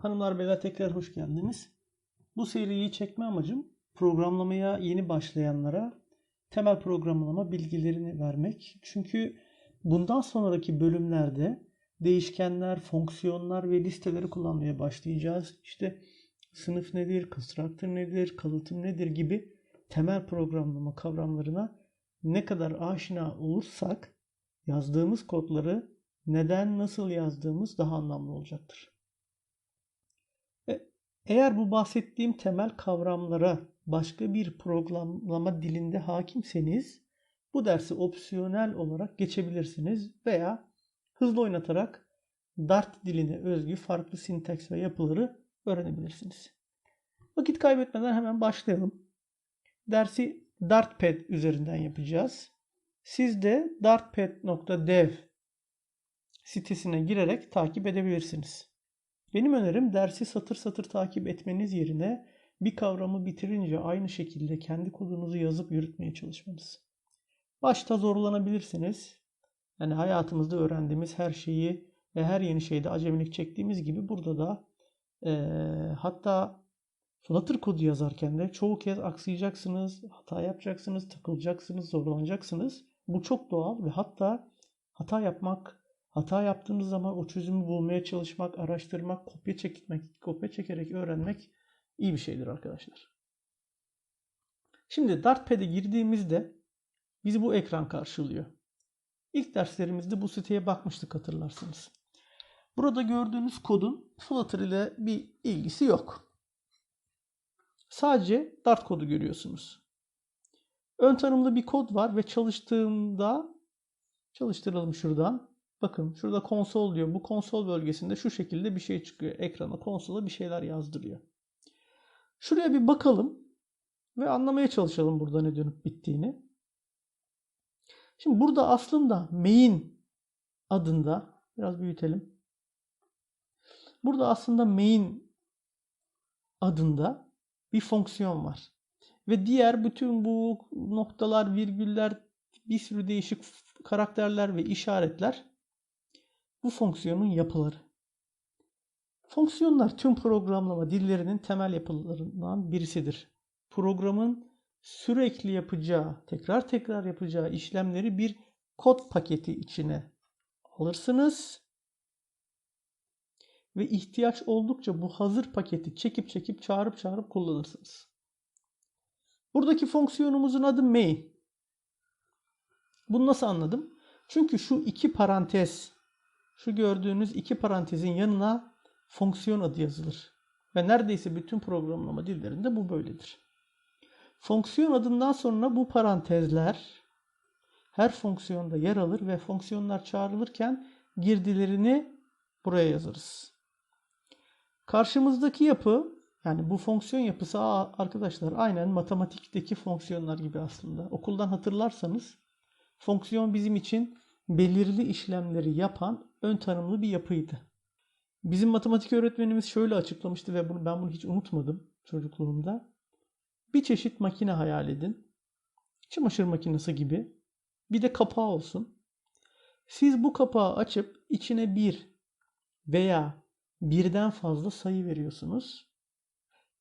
Hanımlar beyler tekrar hoş geldiniz. Bu seriyi çekme amacım programlamaya yeni başlayanlara temel programlama bilgilerini vermek. Çünkü bundan sonraki bölümlerde değişkenler, fonksiyonlar ve listeleri kullanmaya başlayacağız. İşte sınıf nedir, constructor nedir, kalıtım nedir gibi temel programlama kavramlarına ne kadar aşina olursak yazdığımız kodları neden nasıl yazdığımız daha anlamlı olacaktır. Eğer bu bahsettiğim temel kavramlara başka bir programlama dilinde hakimseniz bu dersi opsiyonel olarak geçebilirsiniz veya hızlı oynatarak Dart diline özgü farklı sintaks ve yapıları öğrenebilirsiniz. Vakit kaybetmeden hemen başlayalım. Dersi Dartpad üzerinden yapacağız. Siz de dartpad.dev sitesine girerek takip edebilirsiniz. Benim önerim dersi satır satır takip etmeniz yerine bir kavramı bitirince aynı şekilde kendi kodunuzu yazıp yürütmeye çalışmanız. Başta zorlanabilirsiniz. Yani hayatımızda öğrendiğimiz her şeyi ve her yeni şeyde acemilik çektiğimiz gibi burada da e, hatta Flutter kodu yazarken de çoğu kez aksayacaksınız, hata yapacaksınız, takılacaksınız, zorlanacaksınız. Bu çok doğal ve hatta hata yapmak Hata yaptığınız zaman o çözümü bulmaya çalışmak, araştırmak, kopya çekmek, kopya çekerek öğrenmek iyi bir şeydir arkadaşlar. Şimdi Dartpad'e girdiğimizde bizi bu ekran karşılıyor. İlk derslerimizde bu siteye bakmıştık hatırlarsınız. Burada gördüğünüz kodun Flutter ile bir ilgisi yok. Sadece Dart kodu görüyorsunuz. Ön tanımlı bir kod var ve çalıştığımda çalıştıralım şuradan. Bakın şurada konsol diyor. Bu konsol bölgesinde şu şekilde bir şey çıkıyor. Ekrana, konsola bir şeyler yazdırıyor. Şuraya bir bakalım ve anlamaya çalışalım burada ne dönüp bittiğini. Şimdi burada aslında main adında biraz büyütelim. Burada aslında main adında bir fonksiyon var. Ve diğer bütün bu noktalar, virgüller, bir sürü değişik karakterler ve işaretler bu fonksiyonun yapıları. Fonksiyonlar tüm programlama dillerinin temel yapılarından birisidir. Programın sürekli yapacağı, tekrar tekrar yapacağı işlemleri bir kod paketi içine alırsınız ve ihtiyaç oldukça bu hazır paketi çekip çekip çağırıp çağırıp kullanırsınız. Buradaki fonksiyonumuzun adı main. Bunu nasıl anladım? Çünkü şu iki parantez şu gördüğünüz iki parantezin yanına fonksiyon adı yazılır. Ve neredeyse bütün programlama dillerinde bu böyledir. Fonksiyon adından sonra bu parantezler her fonksiyonda yer alır ve fonksiyonlar çağrılırken girdilerini buraya yazarız. Karşımızdaki yapı yani bu fonksiyon yapısı arkadaşlar aynen matematikteki fonksiyonlar gibi aslında. Okuldan hatırlarsanız fonksiyon bizim için belirli işlemleri yapan ön tanımlı bir yapıydı. Bizim matematik öğretmenimiz şöyle açıklamıştı ve bunu ben bunu hiç unutmadım çocukluğumda. Bir çeşit makine hayal edin. Çamaşır makinesi gibi. Bir de kapağı olsun. Siz bu kapağı açıp içine bir veya birden fazla sayı veriyorsunuz.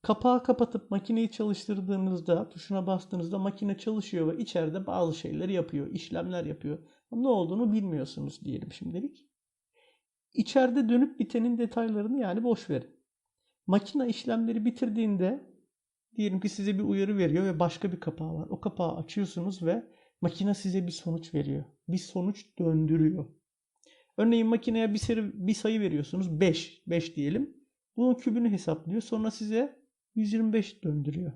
Kapağı kapatıp makineyi çalıştırdığınızda, tuşuna bastığınızda makine çalışıyor ve içeride bazı şeyleri yapıyor, işlemler yapıyor. Ne olduğunu bilmiyorsunuz diyelim şimdilik. İçeride dönüp bitenin detaylarını yani boş verin. Makine işlemleri bitirdiğinde diyelim ki size bir uyarı veriyor ve başka bir kapağı var. O kapağı açıyorsunuz ve makine size bir sonuç veriyor. Bir sonuç döndürüyor. Örneğin makineye bir, seri, bir sayı veriyorsunuz. 5. 5 diyelim. Bunun kübünü hesaplıyor. Sonra size 125 döndürüyor.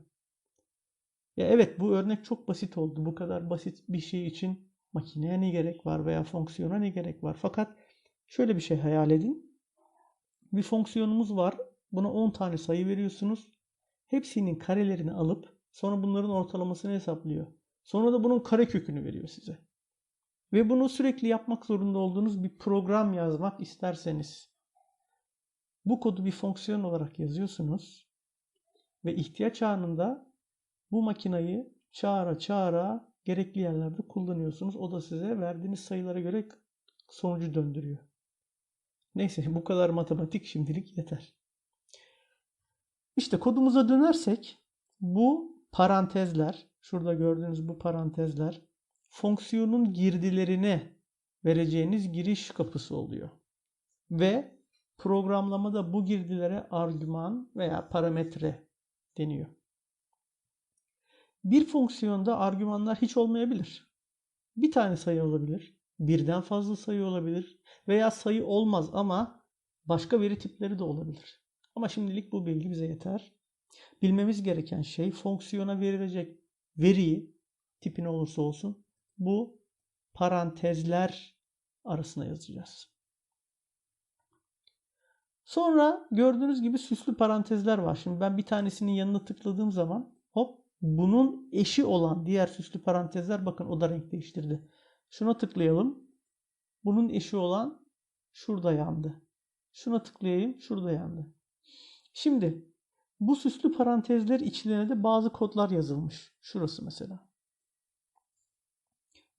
Ya evet bu örnek çok basit oldu. Bu kadar basit bir şey için makineye ne gerek var veya fonksiyona ne gerek var? Fakat Şöyle bir şey hayal edin. Bir fonksiyonumuz var. Buna 10 tane sayı veriyorsunuz. Hepsinin karelerini alıp sonra bunların ortalamasını hesaplıyor. Sonra da bunun kare kökünü veriyor size. Ve bunu sürekli yapmak zorunda olduğunuz bir program yazmak isterseniz bu kodu bir fonksiyon olarak yazıyorsunuz ve ihtiyaç anında bu makinayı çağıra çağıra gerekli yerlerde kullanıyorsunuz. O da size verdiğiniz sayılara göre sonucu döndürüyor. Neyse bu kadar matematik şimdilik yeter. İşte kodumuza dönersek bu parantezler, şurada gördüğünüz bu parantezler fonksiyonun girdilerine vereceğiniz giriş kapısı oluyor. Ve programlamada bu girdilere argüman veya parametre deniyor. Bir fonksiyonda argümanlar hiç olmayabilir. Bir tane sayı olabilir, birden fazla sayı olabilir veya sayı olmaz ama başka veri tipleri de olabilir. Ama şimdilik bu bilgi bize yeter. Bilmemiz gereken şey fonksiyona verilecek veriyi tipi ne olursa olsun bu parantezler arasına yazacağız. Sonra gördüğünüz gibi süslü parantezler var. Şimdi ben bir tanesinin yanına tıkladığım zaman hop bunun eşi olan diğer süslü parantezler bakın o da renk değiştirdi. Şuna tıklayalım. Bunun eşi olan şurada yandı. Şuna tıklayayım şurada yandı. Şimdi bu süslü parantezler içlerine de bazı kodlar yazılmış. Şurası mesela.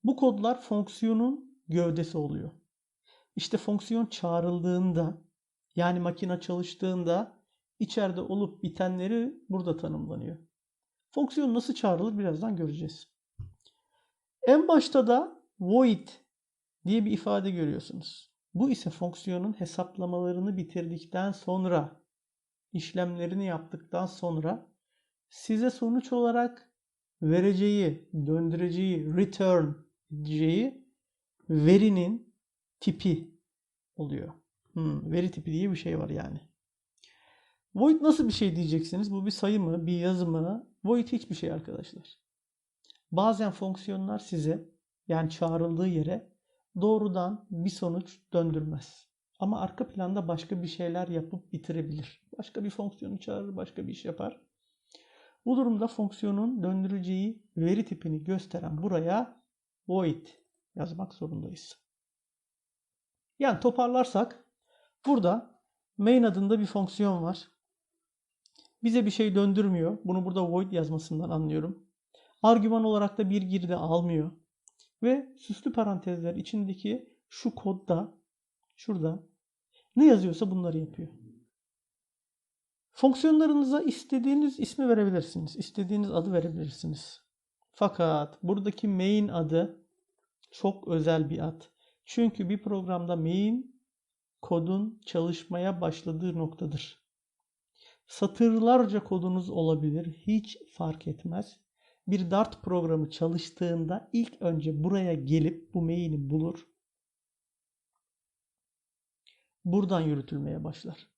Bu kodlar fonksiyonun gövdesi oluyor. İşte fonksiyon çağrıldığında yani makine çalıştığında içeride olup bitenleri burada tanımlanıyor. Fonksiyon nasıl çağrılır birazdan göreceğiz. En başta da void diye bir ifade görüyorsunuz. Bu ise fonksiyonun hesaplamalarını bitirdikten sonra işlemlerini yaptıktan sonra size sonuç olarak vereceği, döndüreceği, return edeceği verinin tipi oluyor. Hmm, veri tipi diye bir şey var yani. Void nasıl bir şey diyeceksiniz? Bu bir sayı mı, bir yazı mı? Void hiçbir şey arkadaşlar. Bazen fonksiyonlar size yani çağrıldığı yere doğrudan bir sonuç döndürmez. Ama arka planda başka bir şeyler yapıp bitirebilir. Başka bir fonksiyonu çağırır, başka bir iş yapar. Bu durumda fonksiyonun döndüreceği veri tipini gösteren buraya void yazmak zorundayız. Yani toparlarsak burada main adında bir fonksiyon var. Bize bir şey döndürmüyor. Bunu burada void yazmasından anlıyorum. Argüman olarak da bir girdi almıyor. Ve süslü parantezler içindeki şu kodda şurada ne yazıyorsa bunları yapıyor. Fonksiyonlarınıza istediğiniz ismi verebilirsiniz. İstediğiniz adı verebilirsiniz. Fakat buradaki main adı çok özel bir ad. Çünkü bir programda main kodun çalışmaya başladığı noktadır. Satırlarca kodunuz olabilir. Hiç fark etmez. Bir Dart programı çalıştığında ilk önce buraya gelip bu main'i bulur. Buradan yürütülmeye başlar.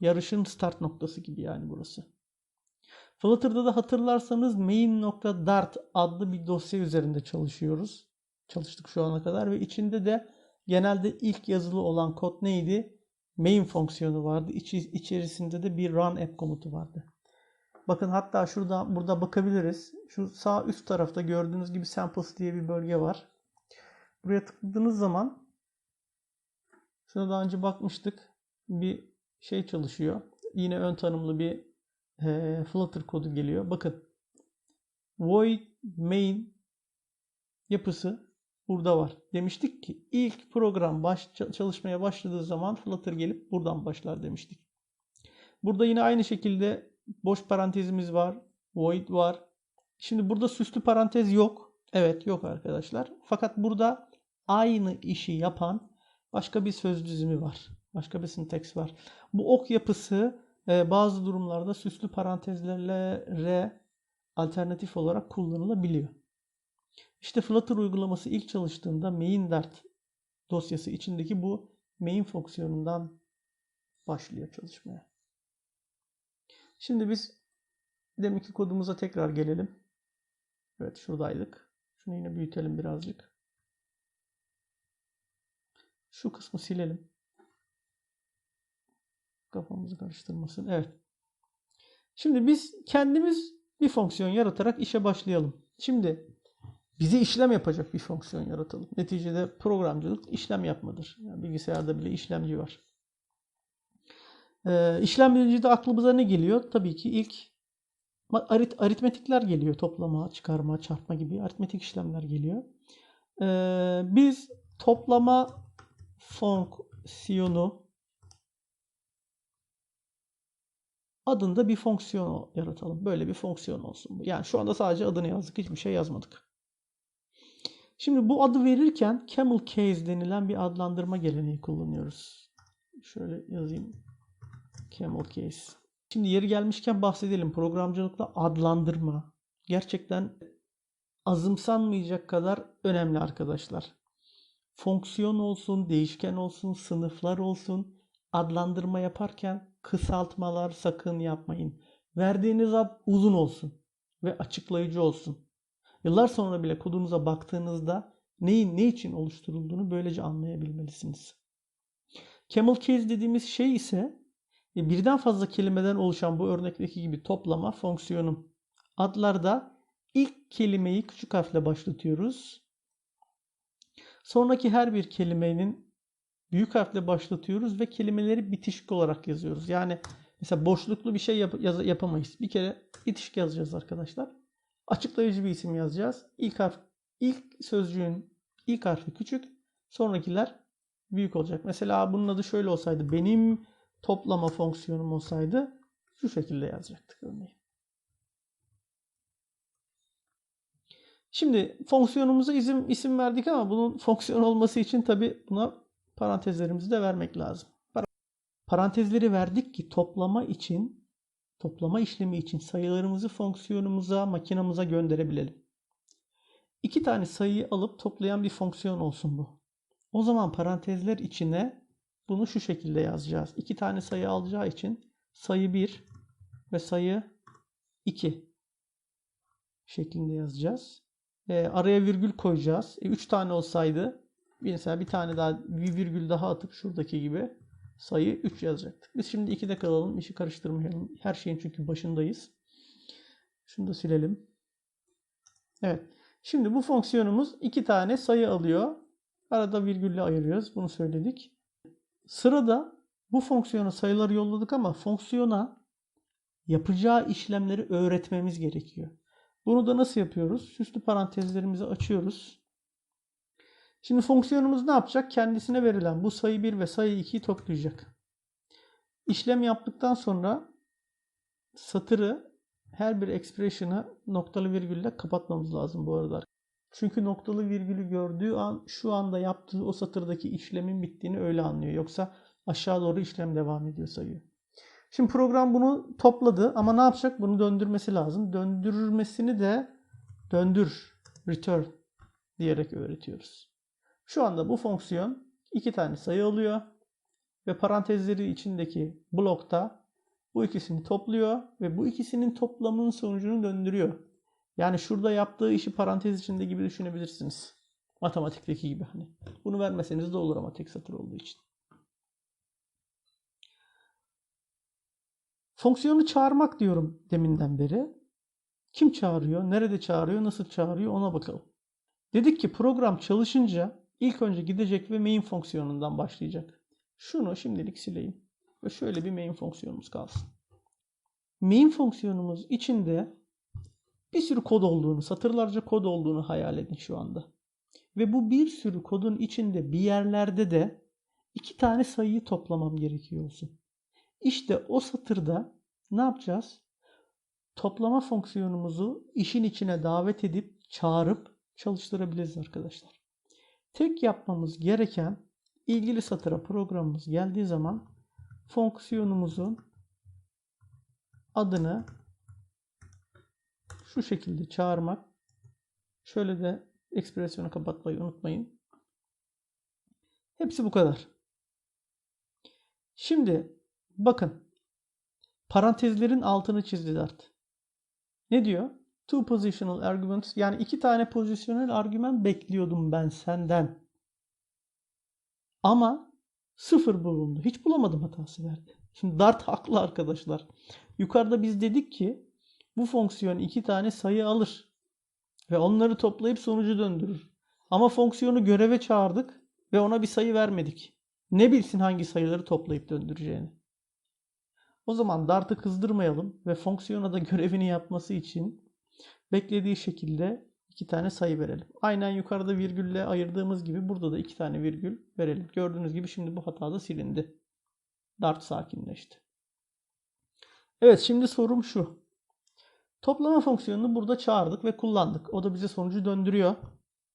Yarışın start noktası gibi yani burası. Flutter'da da hatırlarsanız main.dart adlı bir dosya üzerinde çalışıyoruz. Çalıştık şu ana kadar ve içinde de genelde ilk yazılı olan kod neydi? Main fonksiyonu vardı. İç, içerisinde de bir run app komutu vardı. Bakın hatta şurada burada bakabiliriz. Şu sağ üst tarafta gördüğünüz gibi samples diye bir bölge var. Buraya tıkladığınız zaman şuna daha önce bakmıştık. Bir şey çalışıyor. Yine ön tanımlı bir e, Flutter kodu geliyor. Bakın void main yapısı burada var. Demiştik ki ilk program baş, çalışmaya başladığı zaman Flutter gelip buradan başlar demiştik. Burada yine aynı şekilde boş parantezimiz var. Void var. Şimdi burada süslü parantez yok. Evet yok arkadaşlar. Fakat burada aynı işi yapan başka bir söz dizimi var. Başka bir sinteks var. Bu ok yapısı e, bazı durumlarda süslü parantezlerle alternatif olarak kullanılabiliyor. İşte Flutter uygulaması ilk çalıştığında main dart dosyası içindeki bu main fonksiyonundan başlıyor çalışmaya. Şimdi biz demek ki kodumuza tekrar gelelim. Evet şuradaydık. Şunu yine büyütelim birazcık. Şu kısmı silelim. Kafamızı karıştırmasın. Evet. Şimdi biz kendimiz bir fonksiyon yaratarak işe başlayalım. Şimdi bize işlem yapacak bir fonksiyon yaratalım. Neticede programcılık işlem yapmadır. Yani bilgisayarda bile işlemci var. Ee, işlem bilinci aklımıza ne geliyor? Tabii ki ilk arit aritmetikler geliyor. Toplama, çıkarma, çarpma gibi aritmetik işlemler geliyor. Ee, biz toplama fonksiyonu adında bir fonksiyon yaratalım. Böyle bir fonksiyon olsun. Yani şu anda sadece adını yazdık. Hiçbir şey yazmadık. Şimdi bu adı verirken camel case denilen bir adlandırma geleneği kullanıyoruz. Şöyle yazayım. Camel case. Şimdi yeri gelmişken bahsedelim. Programcılıkta adlandırma gerçekten azımsanmayacak kadar önemli arkadaşlar. Fonksiyon olsun, değişken olsun, sınıflar olsun adlandırma yaparken kısaltmalar sakın yapmayın. Verdiğiniz ad uzun olsun ve açıklayıcı olsun. Yıllar sonra bile kodunuza baktığınızda neyin ne için oluşturulduğunu böylece anlayabilmelisiniz. Camel case dediğimiz şey ise e, birden fazla kelimeden oluşan bu örnekteki gibi toplama fonksiyonu. Adlarda ilk kelimeyi küçük harfle başlatıyoruz. Sonraki her bir kelimenin büyük harfle başlatıyoruz ve kelimeleri bitişik olarak yazıyoruz. Yani mesela boşluklu bir şey yap yaz yapamayız. Bir kere bitişik yazacağız arkadaşlar. Açıklayıcı bir isim yazacağız. İlk harf ilk sözcüğün ilk harfi küçük, sonrakiler büyük olacak. Mesela bunun adı şöyle olsaydı benim toplama fonksiyonum olsaydı şu şekilde yazacaktık örneğin. Şimdi fonksiyonumuza isim, isim verdik ama bunun fonksiyon olması için tabi buna parantezlerimizi de vermek lazım. Parantezleri verdik ki toplama için, toplama işlemi için sayılarımızı fonksiyonumuza, makinamıza gönderebilelim. İki tane sayıyı alıp toplayan bir fonksiyon olsun bu. O zaman parantezler içine bunu şu şekilde yazacağız. İki tane sayı alacağı için sayı 1 ve sayı 2 şeklinde yazacağız. E, araya virgül koyacağız. 3 e, tane olsaydı mesela bir tane daha bir virgül daha atıp şuradaki gibi sayı 3 yazacaktık. Biz şimdi 2'de kalalım. İşi karıştırmayalım. Her şeyin çünkü başındayız. Şunu da silelim. Evet. Şimdi bu fonksiyonumuz iki tane sayı alıyor. Arada virgülle ayırıyoruz. Bunu söyledik. Sırada bu fonksiyona sayıları yolladık ama fonksiyona yapacağı işlemleri öğretmemiz gerekiyor. Bunu da nasıl yapıyoruz? Süslü parantezlerimizi açıyoruz. Şimdi fonksiyonumuz ne yapacak? Kendisine verilen bu sayı 1 ve sayı 2'yi toplayacak. İşlem yaptıktan sonra satırı her bir expression'ı noktalı virgülle kapatmamız lazım bu arada. Çünkü noktalı virgülü gördüğü an şu anda yaptığı o satırdaki işlemin bittiğini öyle anlıyor. Yoksa aşağı doğru işlem devam ediyor sayıyor. Şimdi program bunu topladı ama ne yapacak? Bunu döndürmesi lazım. Döndürmesini de döndür, return diyerek öğretiyoruz. Şu anda bu fonksiyon iki tane sayı alıyor ve parantezleri içindeki blokta bu ikisini topluyor ve bu ikisinin toplamının sonucunu döndürüyor. Yani şurada yaptığı işi parantez içinde gibi düşünebilirsiniz. Matematikteki gibi hani. Bunu vermeseniz de olur ama tek satır olduğu için. Fonksiyonu çağırmak diyorum deminden beri. Kim çağırıyor, nerede çağırıyor, nasıl çağırıyor ona bakalım. Dedik ki program çalışınca ilk önce gidecek ve main fonksiyonundan başlayacak. Şunu şimdilik sileyim. Ve şöyle bir main fonksiyonumuz kalsın. Main fonksiyonumuz içinde bir sürü kod olduğunu, satırlarca kod olduğunu hayal edin şu anda. Ve bu bir sürü kodun içinde bir yerlerde de iki tane sayıyı toplamam gerekiyor olsun. İşte o satırda ne yapacağız? Toplama fonksiyonumuzu işin içine davet edip çağırıp çalıştırabiliriz arkadaşlar. Tek yapmamız gereken ilgili satıra programımız geldiği zaman fonksiyonumuzun adını şu şekilde çağırmak. Şöyle de ekspresyonu kapatmayı unutmayın. Hepsi bu kadar. Şimdi bakın parantezlerin altını çizdi Dart. Ne diyor? Two positional arguments yani iki tane pozisyonel argüman bekliyordum ben senden. Ama sıfır bulundu. Hiç bulamadım hatası verdi. Şimdi Dart haklı arkadaşlar. Yukarıda biz dedik ki bu fonksiyon iki tane sayı alır ve onları toplayıp sonucu döndürür. Ama fonksiyonu göreve çağırdık ve ona bir sayı vermedik. Ne bilsin hangi sayıları toplayıp döndüreceğini. O zaman Dart'ı kızdırmayalım ve fonksiyona da görevini yapması için beklediği şekilde iki tane sayı verelim. Aynen yukarıda virgülle ayırdığımız gibi burada da iki tane virgül verelim. Gördüğünüz gibi şimdi bu hata da silindi. Dart sakinleşti. Evet şimdi sorum şu. Toplama fonksiyonunu burada çağırdık ve kullandık. O da bize sonucu döndürüyor.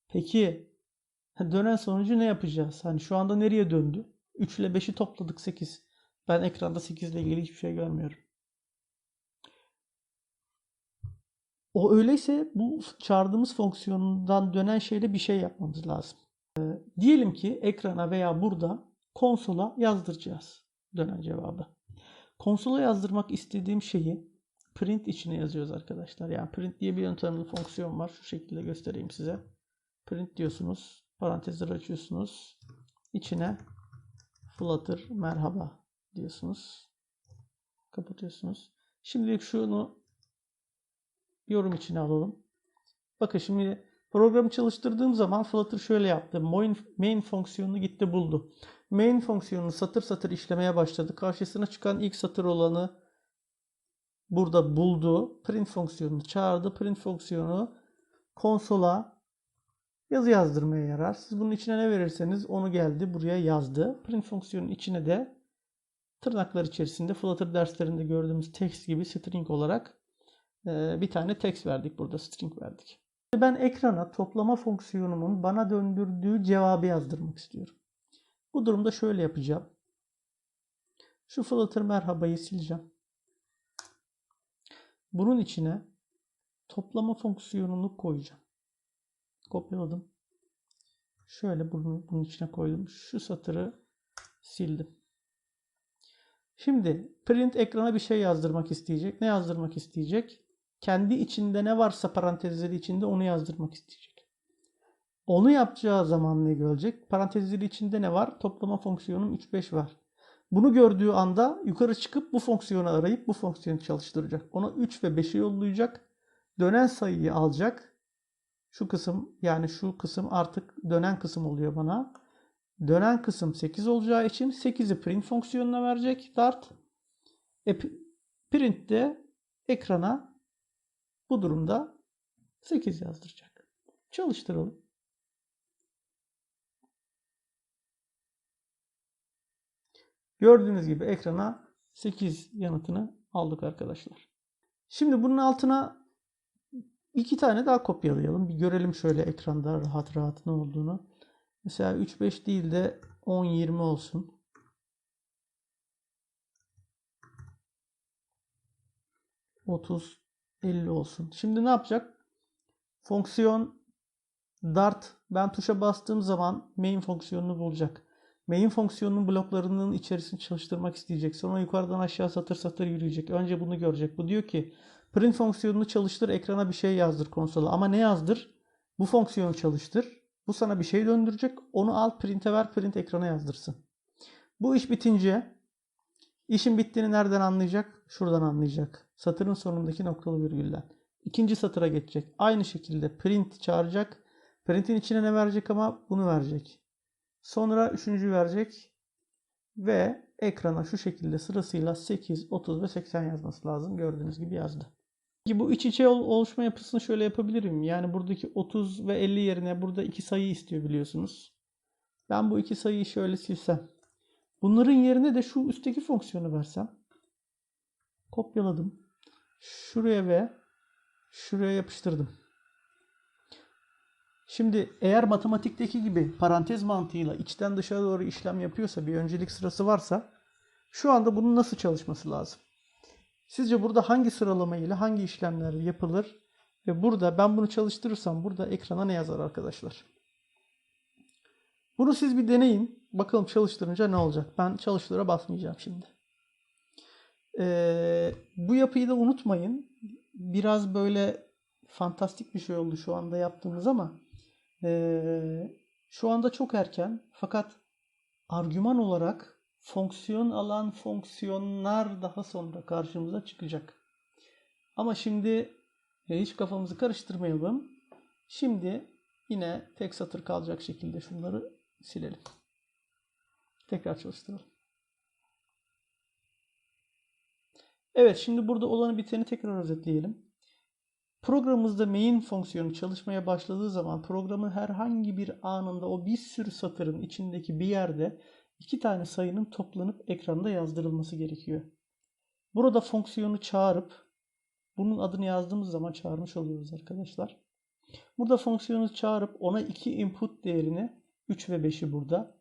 Peki dönen sonucu ne yapacağız? Hani şu anda nereye döndü? 3 ile 5'i topladık 8. Ben ekranda 8 ile ilgili hiçbir şey görmüyorum. O öyleyse bu çağırdığımız fonksiyondan dönen şeyle bir şey yapmamız lazım. Ee, diyelim ki ekrana veya burada konsola yazdıracağız dönen cevabı. Konsola yazdırmak istediğim şeyi print içine yazıyoruz arkadaşlar. Yani print diye bir yöntemli fonksiyon var. Şu şekilde göstereyim size. Print diyorsunuz. Parantezleri açıyorsunuz. İçine flutter merhaba diyorsunuz. Kapatıyorsunuz. Şimdilik şunu yorum içine alalım. Bakın şimdi programı çalıştırdığım zaman Flutter şöyle yaptı. Main, main fonksiyonunu gitti buldu. Main fonksiyonunu satır satır işlemeye başladı. Karşısına çıkan ilk satır olanı burada buldu. Print fonksiyonunu çağırdı. Print fonksiyonu konsola yazı yazdırmaya yarar. Siz bunun içine ne verirseniz onu geldi buraya yazdı. Print fonksiyonun içine de tırnaklar içerisinde Flutter derslerinde gördüğümüz text gibi string olarak bir tane text verdik burada string verdik. Ben ekrana toplama fonksiyonumun bana döndürdüğü cevabı yazdırmak istiyorum. Bu durumda şöyle yapacağım. Şu flutter merhabayı sileceğim. Bunun içine toplama fonksiyonunu koyacağım. Kopyaladım. Şöyle bunu bunun içine koydum. Şu satırı sildim. Şimdi print ekrana bir şey yazdırmak isteyecek. Ne yazdırmak isteyecek? Kendi içinde ne varsa parantezleri içinde onu yazdırmak isteyecek. Onu yapacağı zaman ne görecek? Parantezleri içinde ne var? Toplama fonksiyonum 3 5 var. Bunu gördüğü anda yukarı çıkıp bu fonksiyonu arayıp bu fonksiyonu çalıştıracak. Ona 3 ve 5'i yollayacak. Dönen sayıyı alacak. Şu kısım yani şu kısım artık dönen kısım oluyor bana. Dönen kısım 8 olacağı için 8'i print fonksiyonuna verecek dart. E, print de ekrana bu durumda 8 yazdıracak. Çalıştıralım. Gördüğünüz gibi ekrana 8 yanıtını aldık arkadaşlar. Şimdi bunun altına iki tane daha kopyalayalım. Bir görelim şöyle ekranda rahat rahat ne olduğunu. Mesela 3-5 değil de 10-20 olsun. Otuz 50 olsun. Şimdi ne yapacak? Fonksiyon dart ben tuşa bastığım zaman main fonksiyonunu bulacak. Main fonksiyonunun bloklarının içerisini çalıştırmak isteyecek. Sonra yukarıdan aşağı satır satır yürüyecek. Önce bunu görecek. Bu diyor ki print fonksiyonunu çalıştır ekrana bir şey yazdır konsola. Ama ne yazdır? Bu fonksiyonu çalıştır. Bu sana bir şey döndürecek. Onu al print'e ver print ekrana yazdırsın. Bu iş bitince işin bittiğini nereden anlayacak? Şuradan anlayacak. Satırın sonundaki noktalı virgülden. İkinci satıra geçecek. Aynı şekilde print çağıracak. Print'in içine ne verecek ama bunu verecek. Sonra üçüncü verecek. Ve ekrana şu şekilde sırasıyla 8, 30 ve 80 yazması lazım. Gördüğünüz gibi yazdı. Peki bu iç içe oluşma yapısını şöyle yapabilirim. Yani buradaki 30 ve 50 yerine burada iki sayı istiyor biliyorsunuz. Ben bu iki sayıyı şöyle silsem. Bunların yerine de şu üstteki fonksiyonu versem. Kopyaladım. Şuraya ve şuraya yapıştırdım. Şimdi eğer matematikteki gibi parantez mantığıyla içten dışarı doğru işlem yapıyorsa bir öncelik sırası varsa şu anda bunun nasıl çalışması lazım? Sizce burada hangi sıralama ile hangi işlemler yapılır? Ve burada ben bunu çalıştırırsam burada ekrana ne yazar arkadaşlar? Bunu siz bir deneyin. Bakalım çalıştırınca ne olacak? Ben çalıştıra basmayacağım şimdi. Ee, bu yapıyı da unutmayın. Biraz böyle fantastik bir şey oldu şu anda yaptığımız ama ee, şu anda çok erken. Fakat argüman olarak fonksiyon alan fonksiyonlar daha sonra karşımıza çıkacak. Ama şimdi e, hiç kafamızı karıştırmayalım. Şimdi yine tek satır kalacak şekilde şunları silelim. Tekrar çalıştıralım. Evet şimdi burada olanı biteni tekrar özetleyelim. Programımızda main fonksiyonu çalışmaya başladığı zaman programın herhangi bir anında o bir sürü satırın içindeki bir yerde iki tane sayının toplanıp ekranda yazdırılması gerekiyor. Burada fonksiyonu çağırıp bunun adını yazdığımız zaman çağırmış oluyoruz arkadaşlar. Burada fonksiyonu çağırıp ona iki input değerini 3 ve 5'i burada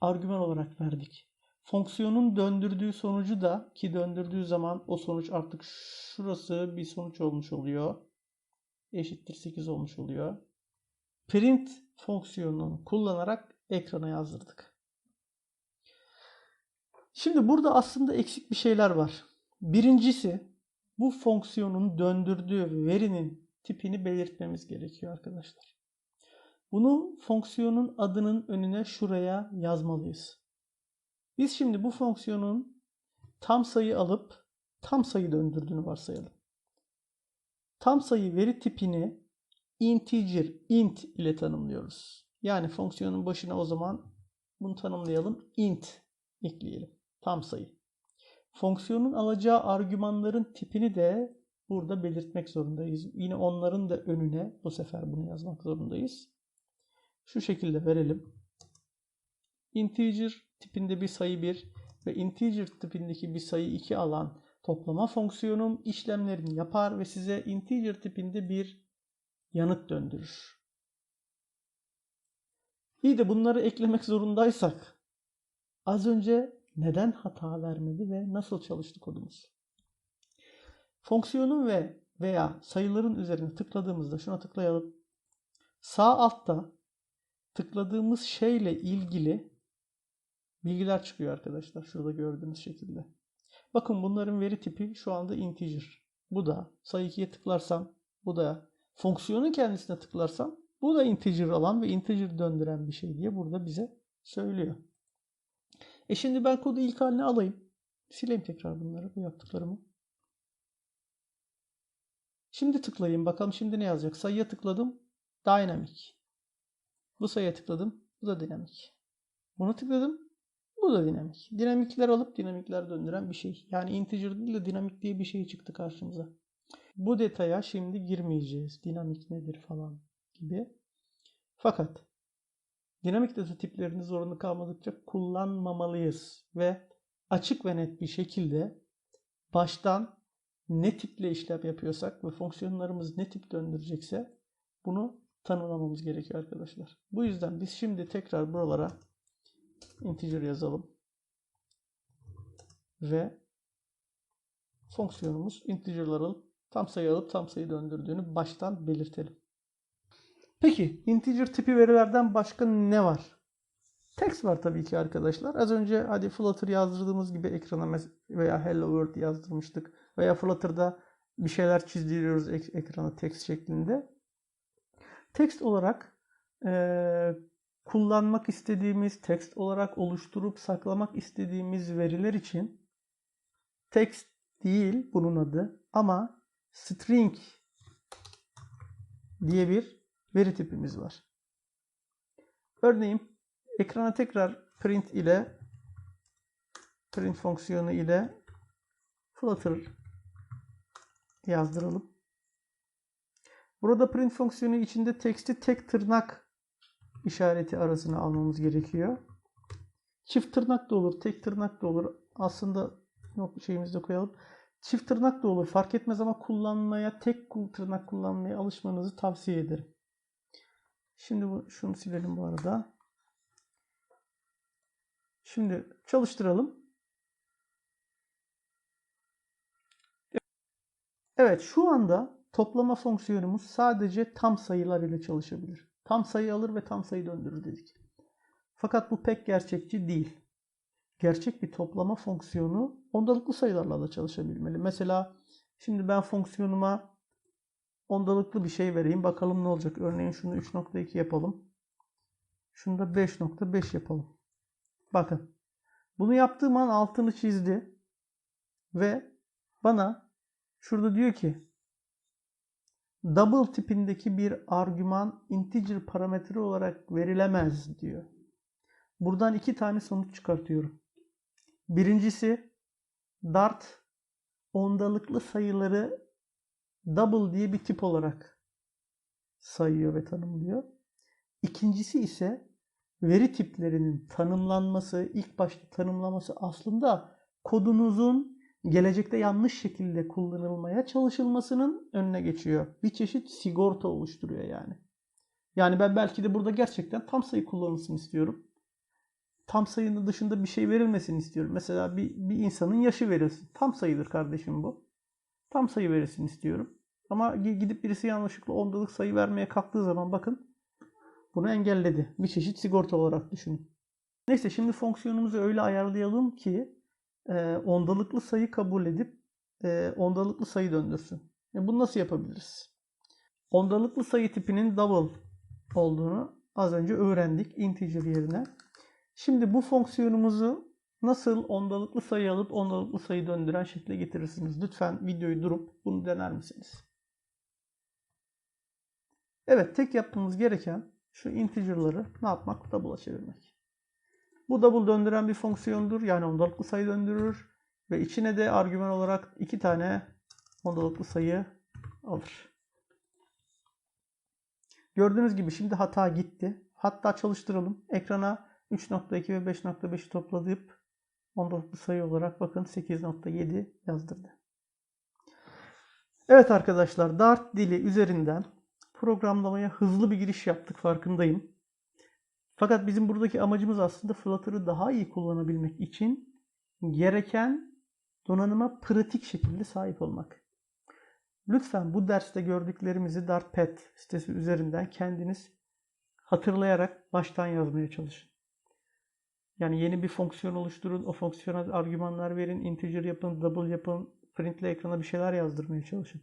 argüman olarak verdik. Fonksiyonun döndürdüğü sonucu da ki döndürdüğü zaman o sonuç artık şurası bir sonuç olmuş oluyor. Eşittir 8 olmuş oluyor. Print fonksiyonunu kullanarak ekrana yazdırdık. Şimdi burada aslında eksik bir şeyler var. Birincisi bu fonksiyonun döndürdüğü verinin tipini belirtmemiz gerekiyor arkadaşlar. Bunu fonksiyonun adının önüne şuraya yazmalıyız. Biz şimdi bu fonksiyonun tam sayı alıp tam sayı döndürdüğünü varsayalım. Tam sayı veri tipini integer int ile tanımlıyoruz. Yani fonksiyonun başına o zaman bunu tanımlayalım. int ekleyelim. Tam sayı. Fonksiyonun alacağı argümanların tipini de burada belirtmek zorundayız. Yine onların da önüne bu sefer bunu yazmak zorundayız. Şu şekilde verelim. Integer tipinde bir sayı 1 ve integer tipindeki bir sayı 2 alan toplama fonksiyonum işlemlerini yapar ve size integer tipinde bir yanıt döndürür. İyi de bunları eklemek zorundaysak az önce neden hata vermedi ve nasıl çalıştı kodumuz? Fonksiyonun ve veya sayıların üzerine tıkladığımızda şuna tıklayalım. Sağ altta tıkladığımız şeyle ilgili bilgiler çıkıyor arkadaşlar. Şurada gördüğünüz şekilde. Bakın bunların veri tipi şu anda integer. Bu da sayı 2'ye tıklarsam bu da fonksiyonun kendisine tıklarsam bu da integer alan ve integer döndüren bir şey diye burada bize söylüyor. E şimdi ben kodu ilk haline alayım. Sileyim tekrar bunları, bu yaptıklarımı. Şimdi tıklayayım. Bakalım şimdi ne yazacak? Sayıya tıkladım. Dynamic. Bu sayıya tıkladım. Bu da dinamik. Bunu tıkladım. Bu da dinamik. Dinamikler alıp dinamikler döndüren bir şey. Yani integer değil de dinamik diye bir şey çıktı karşımıza. Bu detaya şimdi girmeyeceğiz. Dinamik nedir falan gibi. Fakat dinamik data tiplerini zorunlu kalmadıkça kullanmamalıyız ve açık ve net bir şekilde baştan ne tiple işlem yapıyorsak ve fonksiyonlarımız ne tip döndürecekse bunu tanımlamamız gerekiyor arkadaşlar. Bu yüzden biz şimdi tekrar buralara integer yazalım. Ve fonksiyonumuz integer'lar alıp tam sayı alıp tam sayı döndürdüğünü baştan belirtelim. Peki integer tipi verilerden başka ne var? Text var tabii ki arkadaşlar. Az önce hadi Flutter yazdırdığımız gibi ekrana veya Hello World yazdırmıştık. Veya Flutter'da bir şeyler çizdiriyoruz ek ekrana text şeklinde. Text olarak e, kullanmak istediğimiz, text olarak oluşturup saklamak istediğimiz veriler için text değil bunun adı ama string diye bir veri tipimiz var. Örneğin ekrana tekrar print ile print fonksiyonu ile flutter yazdıralım. Burada print fonksiyonu içinde text'i tek tırnak işareti arasına almamız gerekiyor. Çift tırnak da olur, tek tırnak da olur. Aslında not şeyimizde koyalım. Çift tırnak da olur fark etmez ama kullanmaya, tek tırnak kullanmaya alışmanızı tavsiye ederim. Şimdi bu, şunu silelim bu arada. Şimdi çalıştıralım. Evet şu anda toplama fonksiyonumuz sadece tam sayılar ile çalışabilir. Tam sayı alır ve tam sayı döndürür dedik. Fakat bu pek gerçekçi değil. Gerçek bir toplama fonksiyonu ondalıklı sayılarla da çalışabilmeli. Mesela şimdi ben fonksiyonuma ondalıklı bir şey vereyim. Bakalım ne olacak. Örneğin şunu 3.2 yapalım. Şunu da 5.5 yapalım. Bakın. Bunu yaptığım an altını çizdi. Ve bana şurada diyor ki double tipindeki bir argüman integer parametre olarak verilemez diyor. Buradan iki tane sonuç çıkartıyorum. Birincisi Dart ondalıklı sayıları double diye bir tip olarak sayıyor ve tanımlıyor. İkincisi ise veri tiplerinin tanımlanması, ilk başta tanımlaması aslında kodunuzun gelecekte yanlış şekilde kullanılmaya çalışılmasının önüne geçiyor. Bir çeşit sigorta oluşturuyor yani. Yani ben belki de burada gerçekten tam sayı kullanılsın istiyorum. Tam sayının dışında bir şey verilmesini istiyorum. Mesela bir, bir insanın yaşı verilsin. Tam sayıdır kardeşim bu. Tam sayı verilsin istiyorum. Ama gidip birisi yanlışlıkla ondalık sayı vermeye kalktığı zaman bakın bunu engelledi. Bir çeşit sigorta olarak düşünün. Neyse şimdi fonksiyonumuzu öyle ayarlayalım ki e, ondalıklı sayı kabul edip e, ondalıklı sayı döndürsün. E, bunu nasıl yapabiliriz? Ondalıklı sayı tipinin double olduğunu az önce öğrendik integer yerine. Şimdi bu fonksiyonumuzu nasıl ondalıklı sayı alıp ondalıklı sayı döndüren şekle getirirsiniz? Lütfen videoyu durup bunu dener misiniz? Evet, tek yapmamız gereken şu integer'ları ne yapmak? Double'a çevirmek. Bu double döndüren bir fonksiyondur. Yani ondalıklı sayı döndürür. Ve içine de argüman olarak iki tane ondalıklı sayı alır. Gördüğünüz gibi şimdi hata gitti. Hatta çalıştıralım. Ekrana 3.2 ve 5.5'i toplayıp ondalıklı sayı olarak bakın 8.7 yazdırdı. Evet arkadaşlar Dart dili üzerinden programlamaya hızlı bir giriş yaptık farkındayım. Fakat bizim buradaki amacımız aslında Flutter'ı daha iyi kullanabilmek için gereken donanıma pratik şekilde sahip olmak. Lütfen bu derste gördüklerimizi Dartpad sitesi üzerinden kendiniz hatırlayarak baştan yazmaya çalışın. Yani yeni bir fonksiyon oluşturun, o fonksiyona argümanlar verin, integer yapın, double yapın, printle ekrana bir şeyler yazdırmaya çalışın.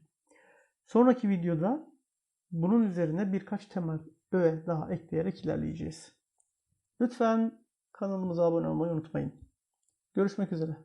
Sonraki videoda bunun üzerine birkaç temel öğe daha ekleyerek ilerleyeceğiz. Lütfen kanalımıza abone olmayı unutmayın. Görüşmek üzere.